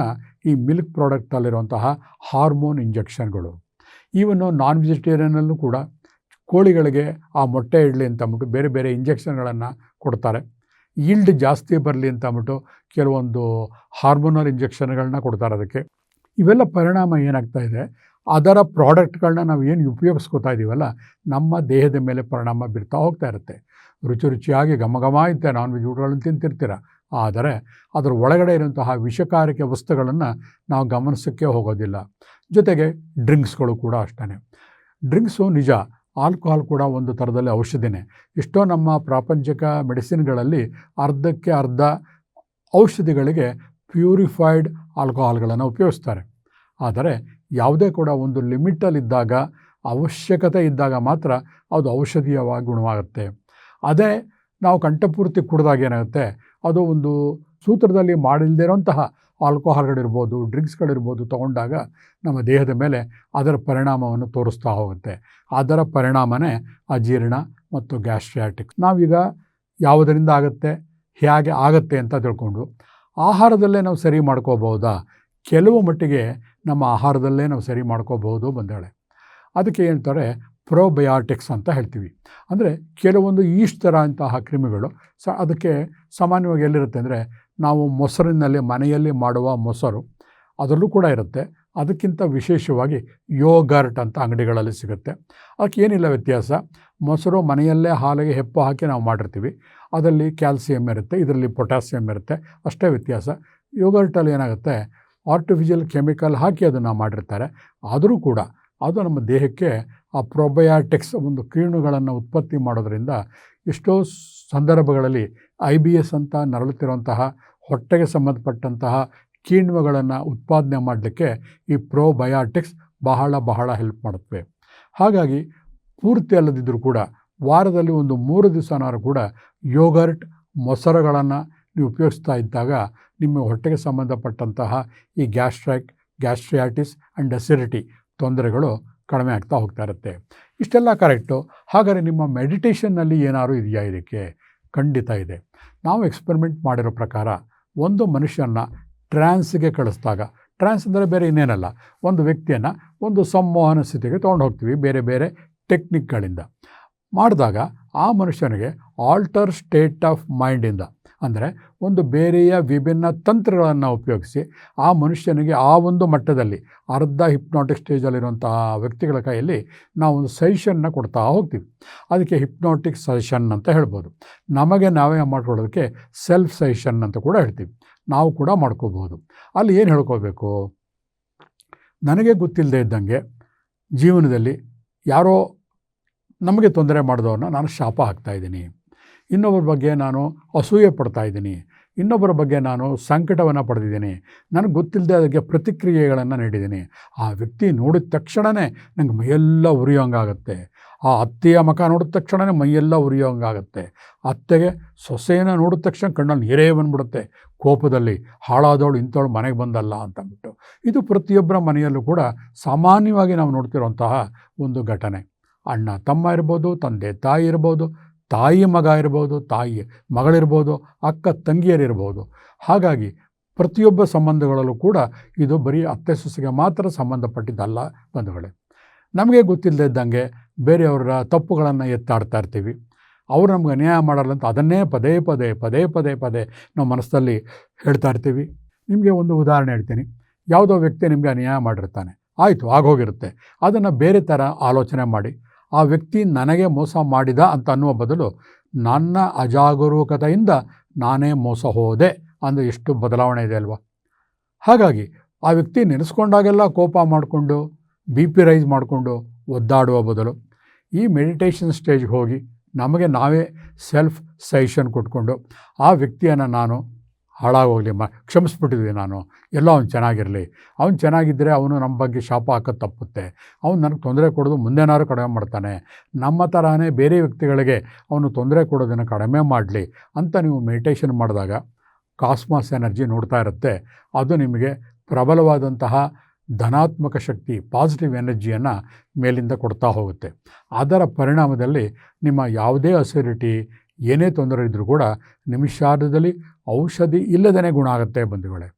ಈ ಮಿಲ್ಕ್ ಪ್ರಾಡಕ್ಟಲ್ಲಿರುವಂತಹ ಹಾರ್ಮೋನ್ ಇಂಜೆಕ್ಷನ್ಗಳು ಈವನ್ನು ನಾನ್ ವೆಜಿಟೇರಿಯನಲ್ಲೂ ಕೂಡ ಕೋಳಿಗಳಿಗೆ ಆ ಮೊಟ್ಟೆ ಇಡಲಿ ಅಂತ ಅಂದ್ಬಿಟ್ಟು ಬೇರೆ ಬೇರೆ ಇಂಜೆಕ್ಷನ್ಗಳನ್ನು ಕೊಡ್ತಾರೆ. ಈಲ್ಡ್ ಜಾಸ್ತಿ ಬರಲಿ ಅಂತ ಅಂದ್ಬಿಟ್ಟು ಕೆಲವೊಂದು ಹಾರ್ಮೋನಲ್ ಇಂಜೆಕ್ಷನ್ಗಳನ್ನ ಕೊಡ್ತಾರೆ ಅದಕ್ಕೆ. ಇವೆಲ್ಲ ಪರಿಣಾಮ ಏನಾಗ್ತಾ ಇದೆ? ಅದರ ಪ್ರಾಡಕ್ಟ್ಗಳನ್ನ ನಾವು ಏನು ಉಪಯೋಗಿಸ್ಕೋತಾ ಇದ್ದೀವಲ್ಲ ನಮ್ಮ ದೇಹದ ಮೇಲೆ ಪರಿಣಾಮ ಬೀರ್ತಾ ಹೋಗ್ತಾ ಇರುತ್ತೆ. ರುಚಿ ರುಚಿಯಾಗಿ ಘಮ ಘಮ ಇರುತ್ತೆ ನಾನ್ ವೆಜ್ ಊಟಗಳನ್ನು ತಿಂತಿರ್ತೀರ. ಆದರೆ ಅದರ ಒಳಗಡೆ ಇರುವಂತಹ ವಿಷಕಾರಕ ವಸ್ತುಗಳನ್ನು ನಾವು ಗಮನಿಸೋಕ್ಕೆ ಹೋಗೋದಿಲ್ಲ. ಜೊತೆಗೆ ಡ್ರಿಂಕ್ಸ್ಗಳು ಕೂಡ ಅಷ್ಟೇ ಡ್ರಿಂಕ್ಸು ನಿಜ, ಆಲ್ಕೋಹಾಲ್ ಕೂಡ ಒಂದು ಥರದಲ್ಲಿ ಔಷಧಿನೇ. ಎಷ್ಟೋ ನಮ್ಮ ಪ್ರಾಪಂಚಿಕ ಮೆಡಿಸಿನ್ಗಳಲ್ಲಿ ಅರ್ಧಕ್ಕೆ ಅರ್ಧ ಔಷಧಿಗಳಿಗೆ ಪ್ಯೂರಿಫೈಡ್ ಆಲ್ಕೋಹಾಲ್ಗಳನ್ನು ಉಪಯೋಗಿಸ್ತಾರೆ. ಆದರೆ ಯಾವುದೇ ಕೂಡ ಒಂದು ಲಿಮಿಟಲ್ಲಿದ್ದಾಗ, ಅವಶ್ಯಕತೆ ಇದ್ದಾಗ ಮಾತ್ರ ಅದು ಔಷಧೀಯವಾಗಿ ಗುಣವಾಗುತ್ತೆ. ಅದೇ ನಾವು ಕಂಠಪೂರ್ತಿ ಕುಡಿದಾಗ ಏನಾಗುತ್ತೆ? ಅದು ಒಂದು ಸೂತ್ರದಲ್ಲಿ ಮಾಡಿಲ್ಲದೇ ಇರೋಂತಹ ಆಲ್ಕೋಹಾಲ್ಗಳಿರ್ಬೋದು, ಡ್ರಿಂಕ್ಸ್ಗಳಿರ್ಬೋದು ತಗೊಂಡಾಗ ನಮ್ಮ ದೇಹದ ಮೇಲೆ ಅದರ ಪರಿಣಾಮವನ್ನು ತೋರಿಸ್ತಾ ಹೋಗುತ್ತೆ. ಅದರ ಪರಿಣಾಮನೇ ಅಜೀರ್ಣ ಮತ್ತು ಗ್ಯಾಸ್ಟ್ರಿಯಾಟಿಕ್ಸ್ ನಾವೀಗ ಯಾವುದರಿಂದ ಆಗುತ್ತೆ, ಹೇಗೆ ಆಗುತ್ತೆ ಅಂತ ತಿಳ್ಕೊಂಡು ಆಹಾರದಲ್ಲೇ ನಾವು ಸರಿ ಮಾಡ್ಕೋಬಹುದಾ? ಕೆಲವು ಮಟ್ಟಿಗೆ ನಮ್ಮ ಆಹಾರದಲ್ಲೇ ನಾವು ಸರಿ ಮಾಡ್ಕೋಬಹುದು ಬಂದಾಳೆ. ಅದಕ್ಕೆ ಏನಂತಾರೆ ಪ್ರೋಬಯಾಟಿಕ್ಸ್ ಅಂತ ಹೇಳ್ತೀವಿ. ಅಂದರೆ ಕೆಲವೊಂದು ಈಸ್ಟ್ ಥರ ಅಂತಹ ಕ್ರಿಮಿಗಳು ಸ ಅದಕ್ಕೆ ಸಾಮಾನ್ಯವಾಗಿ ಎಲ್ಲಿರುತ್ತೆ ಅಂದರೆ ನಾವು ಮೊಸರಿನಲ್ಲಿ ಮನೆಯಲ್ಲಿ ಮಾಡುವ ಮೊಸರು ಅದರಲ್ಲೂ ಕೂಡ ಇರುತ್ತೆ. ಅದಕ್ಕಿಂತ ವಿಶೇಷವಾಗಿ ಯೋಗರ್ಟ್ ಅಂತ ಅಂಗಡಿಗಳಲ್ಲಿ ಸಿಗುತ್ತೆ. ಅದಕ್ಕೆ ಏನಿಲ್ಲ ವ್ಯತ್ಯಾಸ. ಮೊಸರು ಮನೆಯಲ್ಲೇ ಹಾಲಿಗೆ ಹೆಪ್ಪು ಹಾಕಿ ನಾವು ಮಾಡಿರ್ತೀವಿ. ಅದರಲ್ಲಿ ಕ್ಯಾಲ್ಸಿಯಂ ಇರುತ್ತೆ, ಇದರಲ್ಲಿ ಪೊಟ್ಯಾಸಿಯಮ್ ಇರುತ್ತೆ, ಅಷ್ಟೇ ವ್ಯತ್ಯಾಸ. ಯೋಗರ್ಟಲ್ಲಿ ಏನಾಗುತ್ತೆ? ಆರ್ಟಿಫಿಷಿಯಲ್ ಕೆಮಿಕಲ್ ಹಾಕಿ ಅದನ್ನು ಮಾಡಿರ್ತಾರೆ. ಆದರೂ ಕೂಡ ಅದು ನಮ್ಮ ದೇಹಕ್ಕೆ ಆ ಪ್ರೊಬಯಾಟಿಕ್ಸ್ ಒಂದು ಕೀಣುಗಳನ್ನು ಉತ್ಪತ್ತಿ ಮಾಡೋದರಿಂದ ಎಷ್ಟೋ ಸಂದರ್ಭಗಳಲ್ಲಿ ಐ ಬಿ ಎಸ್ ಅಂತ ನರಳುತ್ತಿರುವಂತಹ ಹೊಟ್ಟೆಗೆ ಸಂಬಂಧಪಟ್ಟಂತಹ ಕೀಣ್ವಗಳನ್ನು ಉತ್ಪಾದನೆ ಮಾಡಲಿಕ್ಕೆ ಈ ಪ್ರೊಬಯಾಟಿಕ್ಸ್ ಬಹಳ ಬಹಳ ಹೆಲ್ಪ್ ಮಾಡುತ್ತವೆ. ಹಾಗಾಗಿ ಪೂರ್ತಿ ಅಲ್ಲದಿದ್ದರೂ ಕೂಡ ವಾರದಲ್ಲಿ ಒಂದು ಮೂರು ದಿವಸನಾರು ಕೂಡ ಯೋಗರ್ಟ್, ಮೊಸರುಗಳನ್ನು ನೀವು ಉಪಯೋಗಿಸ್ತಾ ಇದ್ದಾಗ ನಿಮ್ಮ ಹೊಟ್ಟೆಗೆ ಸಂಬಂಧಪಟ್ಟಂತಹ ಈ ಗ್ಯಾಸ್ಟ್ರೈಕ್, ಗ್ಯಾಸ್ಟ್ರಿಯಾಟಿಸ್ ಆ್ಯಂಡ್ ಅಸಿಡಿಟಿ ತೊಂದರೆಗಳು ಕಡಿಮೆ ಆಗ್ತಾ ಹೋಗ್ತಾ ಇರುತ್ತೆ. ಇಷ್ಟೆಲ್ಲ ಕರೆಕ್ಟು. ಹಾಗಾದರೆ ನಿಮ್ಮ ಮೆಡಿಟೇಷನ್ನಲ್ಲಿ ಏನಾದರೂ ಇದೆಯಾ ಇದಕ್ಕೆ? ಖಂಡಿತ ಇದೆ. ನಾವು ಎಕ್ಸ್ಪೆರಿಮೆಂಟ್ ಮಾಡಿರೋ ಪ್ರಕಾರ ಒಂದು ಮನುಷ್ಯನ ಟ್ರ್ಯಾನ್ಸ್ಗೆ ಕಳಿಸಿದಾಗ, ಟ್ರಾನ್ಸ್ ಅಂದರೆ ಬೇರೆ ಇನ್ನೇನಲ್ಲ, ಒಂದು ವ್ಯಕ್ತಿಯನ್ನು ಒಂದು ಸಂಮೋಹನ ಸ್ಥಿತಿಗೆ ತೊಗೊಂಡು ಹೋಗ್ತೀವಿ ಬೇರೆ ಬೇರೆ ಟೆಕ್ನಿಕ್ಗಳಿಂದ. ಮಾಡಿದಾಗ ಆ ಮನುಷ್ಯನಿಗೆ ಆಲ್ಟರ್ ಸ್ಟೇಟ್ ಆಫ್ ಮೈಂಡಿಂದ ಅಂದರೆ ಒಂದು ಬೇರೆಯ ವಿಭಿನ್ನ ತಂತ್ರಗಳನ್ನು ಉಪಯೋಗಿಸಿ ಆ ಮನುಷ್ಯನಿಗೆ ಆ ಒಂದು ಮಟ್ಟದಲ್ಲಿ, ಅರ್ಧ ಹಿಪ್ನೋಟಿಕ್ ಸ್ಟೇಜಲ್ಲಿರುವಂತಹ ವ್ಯಕ್ತಿಗಳ ಕೈಯಲ್ಲಿ ನಾವು ಒಂದು ಸಜೆಷನ್ನ ಕೊಡ್ತಾ ಹೋಗ್ತೀವಿ. ಅದಕ್ಕೆ ಹಿಪ್ನಾಟಿಕ್ ಸಜೆಷನ್ ಅಂತ ಹೇಳ್ಬೋದು. ನಮಗೆ ನಾವೇ ಮಾಡ್ಕೊಳ್ಳೋದಕ್ಕೆ ಸೆಲ್ಫ್ ಸಜೆಷನ್ ಅಂತ ಕೂಡ ಹೇಳ್ತೀವಿ. ನಾವು ಕೂಡ ಮಾಡ್ಕೋಬೋದು. ಅಲ್ಲಿ ಏನು ಹೇಳ್ಕೋಬೇಕು? ನನಗೆ ಗೊತ್ತಿಲ್ಲದೆ ಇದ್ದಂಗೆ ಜೀವನದಲ್ಲಿ ಯಾರೋ ನಮಗೆ ತೊಂದರೆ ಮಾಡಿದವ್ರನ್ನ ನಾನು ಶಾಪ ಹಾಕ್ತಾಯಿದ್ದೀನಿ ಇನ್ನೊಬ್ಬರ ಬಗ್ಗೆ ನಾನು ಅಸೂಯೆ ಪಡ್ತಾ ಇದ್ದೀನಿ. ಇನ್ನೊಬ್ಬರ ಬಗ್ಗೆ ನಾನು ಸಂಕಟವನ್ನು ಪಡೆದಿದ್ದೀನಿ. ನನಗೆ ಗೊತ್ತಿಲ್ಲದೆ ಅದಕ್ಕೆ ಪ್ರತಿಕ್ರಿಯೆಗಳನ್ನು ನೀಡಿದ್ದೀನಿ. ಆ ವ್ಯಕ್ತಿ ನೋಡಿದ ತಕ್ಷಣವೇ ನಂಗೆ ಮೈಯೆಲ್ಲ ಉರಿಯೋಂಗಾಗತ್ತೆ. ಆ ಅತ್ತೆಯ ಮುಖ ನೋಡಿದ ತಕ್ಷಣವೇ ಮೈಯೆಲ್ಲ ಉರಿಯೋಂಗಾಗತ್ತೆ. ಅತ್ತೆಗೆ ಸೊಸೆಯನ್ನು ನೋಡಿದ ತಕ್ಷಣ ಕಣ್ಣಲ್ಲಿ ನೀರೇ ಬಂದ್ಬಿಡುತ್ತೆ. ಕೋಪದಲ್ಲಿ ಹಾಳಾದವಳು ಇಂಥವಳು ಮನೆಗೆ ಬಂದಲ್ಲ ಅಂತಂದ್ಬಿಟ್ಟು. ಇದು ಪ್ರತಿಯೊಬ್ಬರ ಮನೆಯಲ್ಲೂ ಕೂಡ ಸಾಮಾನ್ಯವಾಗಿ ನಾವು ನೋಡ್ತಿರುವಂತಹ ಒಂದು ಘಟನೆ. ಅಣ್ಣ ತಮ್ಮ ಇರ್ಬೋದು, ತಂದೆ ತಾಯಿ ಇರ್ಬೋದು ತಾಯಿ ಮಗ ಇರ್ಬೋದು ತಾಯಿ ಮಗಳಿರ್ಬೋದು ಅಕ್ಕ ತಂಗಿಯರಿರ್ಬೋದು ಹಾಗಾಗಿ ಪ್ರತಿಯೊಬ್ಬ ಸಂಬಂಧಗಳಲ್ಲೂ ಕೂಡ ಇದು ಬರೀ ಅತ್ತೆ ಸೊಸೆಗೆ ಮಾತ್ರ ಸಂಬಂಧಪಟ್ಟಿದ್ದಲ್ಲ ಬಂಧುಗಳೇ. ನಮಗೆ ಗೊತ್ತಿಲ್ಲದೆ ಇದ್ದಂಗೆ ಬೇರೆಯವರ ತಪ್ಪುಗಳನ್ನು ಎತ್ತಾಡ್ತಾ ಇರ್ತೀವಿ. ಅವರು ನಮ್ಗೆ ಅನ್ಯಾಯ ಮಾಡಲ್ಲ ಅಂತ ಅದನ್ನೇ ಪದೇ ಪದೇ ಪದೇ ಪದೇ ಪದೇ ನಾವು ಮನಸ್ಸಲ್ಲಿ ಹೇಳ್ತಾ ಇರ್ತೀವಿ. ನಿಮಗೆ ಒಂದು ಉದಾಹರಣೆ ಹೇಳ್ತೀನಿ. ಯಾವುದೋ ವ್ಯಕ್ತಿ ನಿಮಗೆ ಅನ್ಯಾಯ ಮಾಡಿರ್ತಾನೆ. ಆಯಿತು, ಆಗೋಗಿರುತ್ತೆ. ಅದನ್ನು ಬೇರೆ ಥರ ಆಲೋಚನೆ ಮಾಡಿ. ಆ ವ್ಯಕ್ತಿ ನನಗೆ ಮೋಸ ಮಾಡಿದ ಅಂತ ಅನ್ನುವ ಬದಲು ನನ್ನ ಅಜಾಗರೂಕತೆಯಿಂದ ನಾನೇ ಮೋಸ ಹೋದೆ ಅಂದರೆ ಎಷ್ಟು ಬದಲಾವಣೆ ಇದೆ ಅಲ್ವಾ? ಹಾಗಾಗಿ ಆ ವ್ಯಕ್ತಿ ನೆನೆಸ್ಕೊಂಡಾಗೆಲ್ಲ ಕೋಪ ಮಾಡಿಕೊಂಡು ಬಿ ಪಿ ರೈಸ್ ಮಾಡಿಕೊಂಡು ಒದ್ದಾಡುವ ಬದಲು ಈ ಮೆಡಿಟೇಷನ್ ಸ್ಟೇಜ್ಗೆ ಹೋಗಿ ನಮಗೆ ನಾವೇ ಸೆಲ್ಫ್ ಸಜೆಷನ್ ಕೊಟ್ಕೊಂಡು ಆ ವ್ಯಕ್ತಿಯನ್ನು ನಾನು ಹಾಳಾಗೋಗಲಿ, ಮ ಕ್ಷಮಿಸ್ಬಿಟ್ಟಿದ್ವಿ ನಾನು. ಎಲ್ಲ ಅವ್ನು ಚೆನ್ನಾಗಿರಲಿ. ಅವ್ನು ಚೆನ್ನಾಗಿದ್ದರೆ ಅವನು ನಮ್ಮ ಬಗ್ಗೆ ಶಾಪ ಹಾಕೋದು ತಪ್ಪುತ್ತೆ. ಅವ್ನು ನನಗೆ ತೊಂದರೆ ಕೊಡೋದು ಮುಂದೆನಾದ್ರು ಕಡಿಮೆ ಮಾಡ್ತಾನೆ. ನಮ್ಮ ಥರನೇ ಬೇರೆ ವ್ಯಕ್ತಿಗಳಿಗೆ ಅವನು ತೊಂದರೆ ಕೊಡೋದನ್ನು ಕಡಿಮೆ ಮಾಡಲಿ ಅಂತ ನೀವು ಮೆಡಿಟೇಷನ್ ಮಾಡಿದಾಗ ಕಾಸ್ಮಾಸ್ ಎನರ್ಜಿ ನೋಡ್ತಾ ಇರುತ್ತೆ. ಅದು ನಿಮಗೆ ಪ್ರಬಲವಾದಂತಹ ಧನಾತ್ಮಕ ಶಕ್ತಿ, ಪಾಸಿಟಿವ್ ಎನರ್ಜಿಯನ್ನು ಮೇಲಿಂದ ಕೊಡ್ತಾ ಹೋಗುತ್ತೆ. ಅದರ ಪರಿಣಾಮದಲ್ಲಿ ನಿಮ್ಮ ಯಾವುದೇ ಅಸಿಡಿಟಿ ಏನೇ ತೊಂದರೆ ಇದ್ದರೂ ಕೂಡ ನಿಮಿಷಾರ್ಧದಲ್ಲಿ ಔಷಧಿ ಇಲ್ಲದೇ ಗುಣ ಆಗುತ್ತೆ ಬಂಧುಗಳೇ.